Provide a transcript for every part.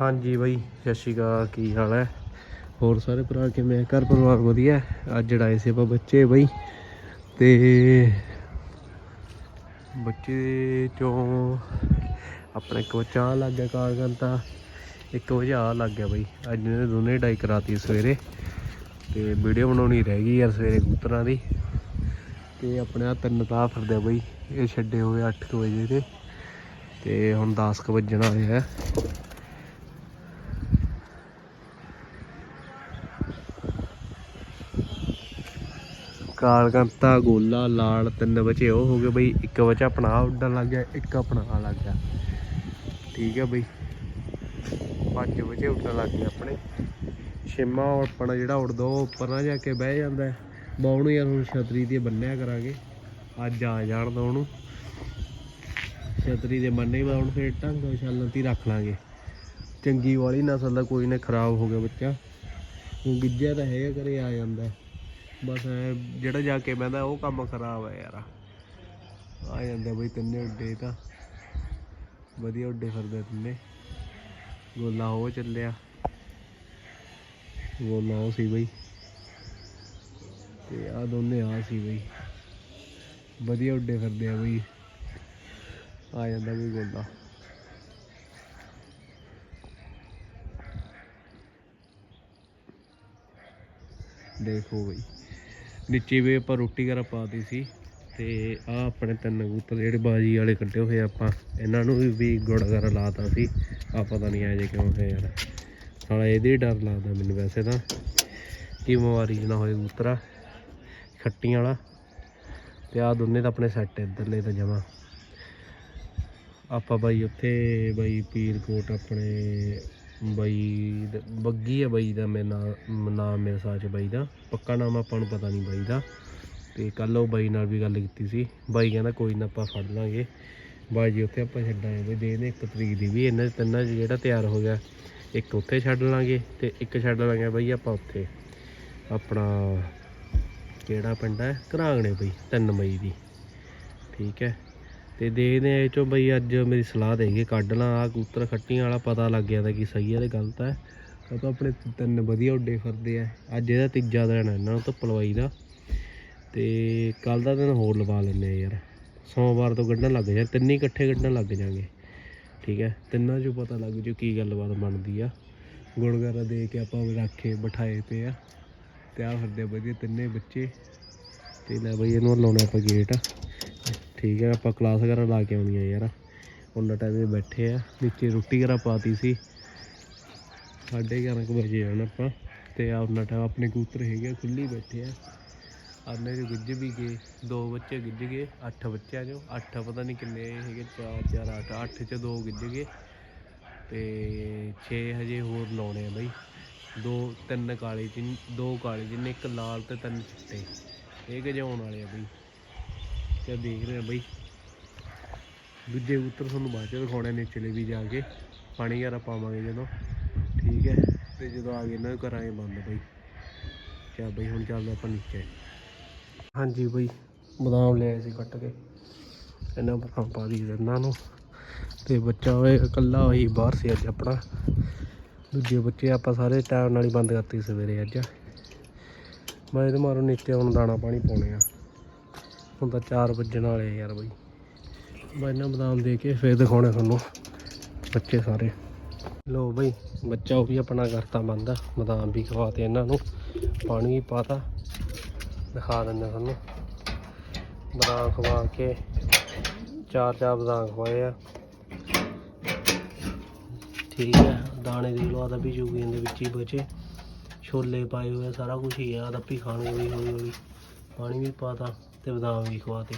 ਹਾਂਜੀ ਬਾਈ, ਸਤਿ ਸ਼੍ਰੀ ਅਕਾਲ, ਕੀ ਹਾਲ ਹੈ? ਹੋਰ ਸਾਰੇ ਭਰਾ ਕਿਵੇਂ ਆ? ਘਰ ਪਰਿਵਾਰ ਵਧੀਆ ਅੱਜ ਜੜਾਏ ਸੀ ਆਪਾਂ ਬੱਚੇ ਬਾਈ, ਤੇ ਬੱਚੇ ਚੋਂ ਆਪਣਾ ਇੱਕ ਬੱਚਾ ਆਹ ਲੱਗ ਗਿਆ ਕਾਰਗਨ ਤਾਂ ਇੱਕ ਵਜੇ ਆ ਲੱਗ ਗਿਆ ਬਾਈ। ਅੱਜ ਇਹਨੇ ਦੋਨੇ ਡਾਈ ਕਰਾਤੀ ਸਵੇਰੇ, ਤੇ ਵੀਡੀਓ ਬਣਾਉਣੀ ਰਹਿ ਗਈ ਯਾਰ ਸਵੇਰੇ ਕਬੂਤਰਾਂ ਦੀ। ਤੇ ਆਪਣੇ ਆ ਤਿੰਨ ਤਾਂ ਫਿਰਦੇ ਆ ਬਾਈ, ਇਹ ਛੱਡੇ ਹੋਏ 8 ਵਜੇ ਦੇ, ਤੇ ਹੁਣ 10 ਕੁ ਵੱਜਣ ਵਾਲੇ ਕਾਲਕੰਤਾ ਗੋਲਾ ਲਾਲ ਤਿੰਨ ਬਚੇ ਉਹ ਹੋ ਗਏ ਬਈ, ਇੱਕ ਬਚਾ ਆਪਣਾ ਉੱਡਣ ਲੱਗ ਗਿਆ, ਇੱਕ ਆਪਣਾ ਆ ਲੱਗ ਗਿਆ। ਠੀਕ ਹੈ ਬਈ। ਪੰਜ ਬਚੇ ਉੱਡਣ ਲੱਗ ਗਏ ਆਪਣੇ। ਛੇਮਾ ਆਪਣਾ ਜਿਹੜਾ ਉੱਡਦਾ, ਉਹ ਉੱਪਰ ਨਾ ਜਾ ਕੇ ਬਹਿ ਜਾਂਦਾ ਹੈ। ਉਹਨੂੰ ਯਾਰ ਹੁਣ ਛਤਰੀ ਤੇ ਬੰਨਿਆ ਕਰਾਂਗੇ। ਅੱਜ ਆ ਜਾਣ ਦੋ ਉਹਨੂੰ। ਛਤਰੀ ਦੇ ਬੰਨੇ ਬਾ ਹੁਣ ਫੇਰ ਢੰਗ ਛਾਲਾਂ ਤੇ ਰੱਖ ਲਾਂਗੇ। ਚੰਗੀ ਵਾਲੀ ਨਸਲ ਦਾ ਕੋਈ ਨਾ ਖਰਾਬ ਹੋ ਗਿਆ ਬੱਚਾ। ਹੁਣ ਗਿੱਜਿਆ ਤਾਂ ਹੈਗਾ, ਘਰੇ ਆ ਜਾਂਦਾ ਬਸ ਐਂ, ਜਿਹੜਾ ਜਾ ਕੇ ਬਹਿੰਦਾ, ਉਹ ਕੰਮ ਖਰਾਬ ਹੈ ਯਾਰ। ਆ ਜਾਂਦੇ ਬਈ ਤਿੰਨੇ ਉੱਡੇ ਤਾਂ। ਵਧੀਆ ਉੱਡੇ ਫਿਰਦੇ ਤਿੰਨੇ। ਗੋਲਾ ਉਹ ਚੱਲਿਆ। ਗੋਲਾ ਉਹ ਸੀ ਬਈ। ਤੇ ਆ ਦੋਨੇ ਆ ਸੀ ਬਈ। ਵਧੀਆ ਉੱਡੇ ਫਿਰਦੇ ਆ ਬਈ। ਆ ਜਾਂਦਾ ਬਈ ਗੋਲਾ। ਦੇਖੋ ਬਈ। ਨੀਚੇ ਵੀ ਆਪਾਂ ਰੋਟੀ ਕਰਾ ਪਾਤੀ ਸੀ ਤੇ ਆ ਆਪਣੇ ਤਿੰਨ ਕਬੂਤਰ ਜਿਹੜੇ ਬਾਜੀ ਵਾਲੇ ਕੱਢੇ ਹੋਏ ਆਪਾਂ, ਇਹਨਾਂ ਨੂੰ ਵੀ ਗੁੜ ਵਗੈਰਾ ਲਾਤਾ ਸੀ। ਆ ਪਤਾ ਨਹੀਂ ਆ ਜੇ ਕਿਉਂ ਹੈ ਯਾਰ ਸਾਲਾ ਇਹਦੇ ਡਰ ਲੱਗਦਾ ਮੈਨੂੰ ਵੈਸੇ ਤਾਂ, ਕਿ ਬਿਮਾਰੀ 'ਚ ਨਾ ਹੋਏ ਕਬੂਤਰਾ ਖੱਟੀਆਂ ਵਾਲਾ। ਤੇ ਆ ਦੋਨੇ ਤਾਂ ਆਪਣੇ ਸੈੱਟ ਇੱਧਰਲੇ ਤਾਂ ਜਮਾ। ਆਪਾਂ ਬਾਈ ਉੱਥੇ, ਬਾਈ ਪੀਰਕੋਟ ਆਪਣੇ ਬਾਈ ਬੱਗੀ ਆ ਬਾਈ ਦਾ ਮੇਰਾ ਨਾਮ ਨਾਮ ਮੇਰੇ ਸਾਚ ਬਾਈ ਦਾ। ਪੱਕਾ ਨਾਮ ਆਪਾਂ ਨੂੰ ਪਤਾ ਨਹੀਂ ਬਾਈ ਦਾ। ਤੇ ਕੱਲ ਉਹ ਬਾਈ ਨਾਲ ਵੀ ਗੱਲ ਕੀਤੀ ਸੀ। ਬਾਈ ਕਹਿੰਦਾ ਕੋਈ ਨਾ ਆਪਾਂ ਫੜ ਲਾਂਗੇ। ਬਾਈ ਜੀ, ਉੱਥੇ ਆਪਾਂ ਛੱਡਾਂਗੇ ਬਈ। ਦੇ ਦੇ ਇੱਕ ਤਰੀਕ ਦੀ ਵੀ। ਇਹਨਾਂ ਤਿੰਨਾਂ 'ਚ ਜਿਹੜਾ ਤਿਆਰ ਹੋ ਗਿਆ, ਇੱਕ ਉੱਥੇ ਛੱਡ ਲਾਂਗੇ ਤੇ ਇੱਕ ਛੱਡ ਲਾਂਗੇ ਬਾਈ ਆਪਾਂ ਉੱਥੇ। ਆਪਣਾ ਕਿਹੜਾ ਪਿੰਡ ਹੈ? ਘਰਾਂਗਣੇ ਬਈ 3 ਮਈ ਦੀ। ਠੀਕ ਹੈ। ਤੇ ਦੇਖਦੇ ਆ ਇਹ ਚੋਂ ਬਈ ਅੱਜ ਮੇਰੀ ਸਲਾਹ ਦੇਗੇ ਕੱਢਣਾ ਲਾਂ ਆ ਕਬੂਤਰ ਖੱਟੀਆਂ ਵਾਲਾ, ਪਤਾ ਲੱਗ ਜਾਂਦਾ ਕਿ ਸਹੀ ਹੈ ਤੇ ਗਲਤ ਹੈ। ਉਹ ਤਾਂ ਆਪਣੇ ਤਿੰਨ ਵਧੀਆ ਉੱਡੇ ਫਿਰਦੇ ਆ। ਅੱਜ ਇਹਦਾ ਤੀਜਾ ਦਿਨ ਹੈ ਇਹਨਾਂ ਨੂੰ ਧੁੱਪ ਲਵਾਈ ਦਾ। ਤੇ ਕੱਲ ਦਾ ਦਿਨ ਹੋਰ ਲਵਾ ਲੈਂਦੇ ਆ ਯਾਰ। ਸੋਮਵਾਰ ਤੋਂ ਕੱਢਣ ਲੱਗ ਜਾ ਤਿੰਨੇ ਇਕੱਠੇ ਕੱਢਣ ਲੱਗ ਜਾਾਂਗੇ ਠੀਕ ਹੈ, ਤਿੰਨਾਂ 'ਚੋਂ ਪਤਾ ਲੱਗ ਜੂ ਕੀ ਗੱਲਬਾਤ ਬਣਦੀ ਆ। ਗੁੜ ਦੇ ਕੇ ਆਪਾਂ ਰੱਖੇ ਬਿਠਾਏ ਪਏ ਆ। ਤੇ ਆ ਫਿਰਦੇ ਆ ਵਧੀਆ ਤਿੰਨੇ ਬੱਚੇ। ਤੇ ਲੈ ਬਈ ਇਹਨੂੰ ਲਾਉਣਾ ਆਪਾਂ ਗੇਟ। ਠੀਕ ਹੈ ਆਪਾਂ ਕਲਾਸ ਵਗੈਰਾ ਲਾ ਕੇ ਆਉਣੀ ਆ ਯਾਰ। ਉਹਨਾਂ ਟਾਈਮ ਇਹ ਬੈਠੇ ਆ। ਨੀਚੇ ਰੋਟੀ ਵਗੈਰਾ ਪਾਤੀ ਸੀ। ਸਾਢੇ ਗਿਆਰਾਂ ਕੁ ਵਜੇ ਆਉਣਾ ਆਪਾਂ। ਤੇ ਆ ਉਹਨਾਂ ਟਾਈਮ ਆਪਣੇ ਕਬੂਤਰ ਹੈਗੇ ਆ, ਖੁੱਲੀ ਬੈਠੇ ਆ। ਆਨੇ ਜੋ ਗਿੱਜ ਵੀ ਗਏ। ਦੋ ਬੱਚੇ ਗਿੱਜ ਗਏ ਅੱਠ ਬੱਚਿਆਂ ਚੋਂ। ਅੱਠ ਪਤਾ ਨਹੀਂ ਕਿੰਨੇ ਹੈਗੇ ਚਾਰ ਚਾਰ ਅੱਠ ਅੱਠ ਚ ਦੋ ਗਿੱਜ ਗਏ। ਤੇ 6 ਹਜੇ ਹੋਰ ਲਾਉਣੇ ਆ ਬਈ। ਦੋ ਤਿੰਨ ਕਾਲੇ ਚ ਦੋ ਕਾਲੇ ਜਿੰਨੇ ਇੱਕ ਲਾਲ ਤੇ ਤਿੰਨ ਚਿੱਟੇ। ਇਹ ਗਜਾਉਣ ਵਾਲੇ ਆ ਬਈ। ਤੇ ਦੇਖ ਰਹੇ ਆ ਬਈ। ਦੂਜੇ ਕਬੂਤਰ ਤੁਹਾਨੂੰ ਬਾਅਦ ਚ ਦਿਖਾਉਣੇ ਨੇ ਚਲੇ ਵੀ ਜਾ ਕੇ। ਪਾਣੀ ਵਗੈਰਾ ਪਾਵਾਂਗੇ ਜਦੋਂ। ਠੀਕ ਹੈ। ਤੇ ਜਦੋਂ ਆ ਗਏ ਇਹਨਾਂ ਨੂੰ ਕਰਾਂਗੇ ਬੰਦ ਬਈ। ਚਾ ਬਈ, ਹੁਣ ਚੱਲਦੇ ਆਪਾਂ ਨੀਚੇ। ਹਾਂਜੀ ਬਈ, ਬਦਾਮ ਲਿਆਏ ਸੀ ਕੱਟ ਕੇ। ਇਹਨਾਂ ਬਦਾਮ ਪਾ ਦੀ ਇਹਨਾਂ ਨੂੰ। ਤੇ ਬੱਚਾ ਹੋਏ ਇਕੱਲਾ ਹੋਈ ਬਾਹਰ ਸੀ ਅੱਜ ਆਪਣਾ। ਦੂਜੇ ਬੱਚੇ ਆਪਾਂ ਸਾਰੇ ਟਾਈਮ ਨਾਲ ਹੀ ਬੰਦ ਕਰਤੀ ਸਵੇਰੇ ਅੱਜ। ਮੈਂ ਇਹਦੇ ਮਾਰੋ ਨੀਚੇ ਹੁਣ ਦਾਣਾ ਪਾਣੀ ਪਾਉਣੇ ਆ। ਹੁਣ ਤਾਂ 4 ਵੱਜਣ ਵਾਲੇ ਯਾਰ ਬਈ। ਮੈਂ ਇਹਨਾਂ ਬਦਾਮ ਦੇ ਕੇ ਫੇਰ ਦਿਖਾਉਣੇ ਤੁਹਾਨੂੰ, ਬੱਚੇ ਸਾਰੇ। ਲੋ ਬਈ, ਬੱਚਾ ਉਹ ਵੀ ਆਪਣਾ ਕਰਤਾ ਬੰਦ, ਬਦਾਮ ਵੀ ਖਵਾਤੇ ਇਹਨਾਂ ਨੂੰ, ਪਾਣੀ ਵੀ ਪਾਤਾ ਦਿਖਾ ਦਿੰਦੇ ਤੁਹਾਨੂੰ। ਬਦਾਮ ਖਵਾ ਕੇ, ਚਾਰ ਚਾਰ ਬਦਾਮ ਖਵਾਏ ਆ। ਠੀਕ ਹੈ, ਦਾਣੇ ਦੀ ਲੋ ਦਾ ਵੀ ਜੂਗੀਆਂ ਦੇ ਵਿੱਚ ਹੀ ਬਚੇ। ਛੋਲੇ ਪਾਏ ਹੋਏ ਸਾਰਾ ਕੁਝ ਹੀ ਆ ਖਾਣੇ ਖਾਣੀ ਹੋਈ ਹੌਲੀ ਪਾਣੀ ਵੀ ਪਾਤਾ ਤੇ ਬਦਾਮ ਵੀ ਖਵਾਤੇ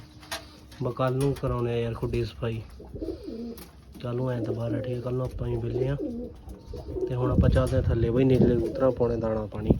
ਬਾ ਕੱਲ ਨੂੰ ਕਰਾਉਣੇ ਆ ਯਾਰ ਖੁੱਡੀ ਸਫ਼ਾਈ। ਚੱਲੂ ਐਂ ਦੁਬਾਰਾ ਠੀਕ ਕੱਲ ਨੂੰ ਆਪਾਂ ਹੀ ਵਿਹਲੇ ਆ। ਤੇ ਹੁਣ ਆਪਾਂ ਚੱਲਦੇ ਆ ਥੱਲੇ ਬਈ ਨੀਲੇ ਉਤਰਾ ਪਾਉਣੇ ਦਾਣਾ ਪਾਣੀ।